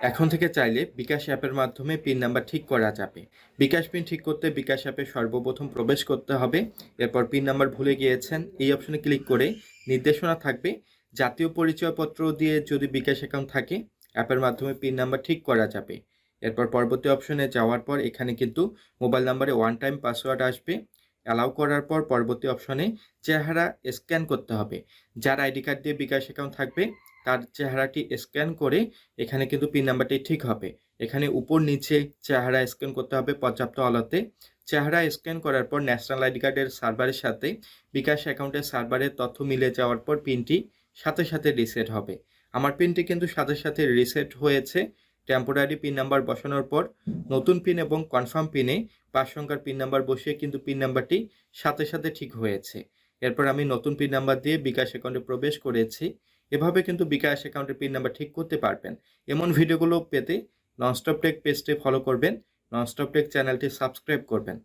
এখন থেকে চাইলে বিকাশ অ্যাপের মাধ্যমে পিন নাম্বার ঠিক করা যাবে। বিকাশ পিন ঠিক করতে বিকাশ অ্যাপে সর্বপ্রথম প্রবেশ করতে হবে। এরপর পিন নাম্বার ভুলে গিয়েছেন, এই অপশনে ক্লিক করে নির্দেশনা থাকবে। জাতীয় পরিচয়পত্র দিয়ে যদি বিকাশ অ্যাকাউন্ট থাকে, অ্যাপের মাধ্যমে পিন নাম্বার ঠিক করা যাবে। এরপর পরবর্তী অপশনে যাওয়ার পর এখানে কিন্তু মোবাইল নাম্বারে ওয়ান টাইম পাসওয়ার্ড আসবে। অ্যালাউ করার পর পরবর্তী অপশনে চেহারা স্ক্যান করতে হবে। যার আইডি কার্ড দিয়ে বিকাশ অ্যাকাউন্ট থাকবে তার চেহারাটি স্ক্যান করে এখানে কিন্তু পিন নাম্বারটি ঠিক হবে। এখানে উপর নিচে চেহারা স্ক্যান করতে হবে পর্যাপ্ত আলোতে। চেহারা স্ক্যান করার পর ন্যাশনাল আইডি কার্ডের সার্ভারের সাথে বিকাশ অ্যাকাউন্টের সার্ভারের তথ্য মিলে যাওয়ার পর পিনটি সাথে সাথে রিসেট হবে। আমার পিনটি কিন্তু সাথে সাথে রিসেট হয়েছে। টেম্পোরারি পিন নাম্বার বসানোর পর নতুন পিন এবং কনফার্ম পিনে পাঁচ সংখ্যার পিন নাম্বার বসিয়ে কিন্তু পিন নাম্বারটি সাথে সাথে ঠিক হয়েছে। এরপর আমি নতুন পিন নাম্বার দিয়ে বিকাশ অ্যাকাউন্টে প্রবেশ করেছি। এভাবে কিন্তু বিকাশ অ্যাকাউন্টের পিন নাম্বার ঠিক করতে পারবেন। এমন ভিডিওগুলো পেতে ননস্টপ টেক পেজটি ফলো করবেন। ননস্টপ টেক চ্যানেলটি সাবস্ক্রাইব করবেন।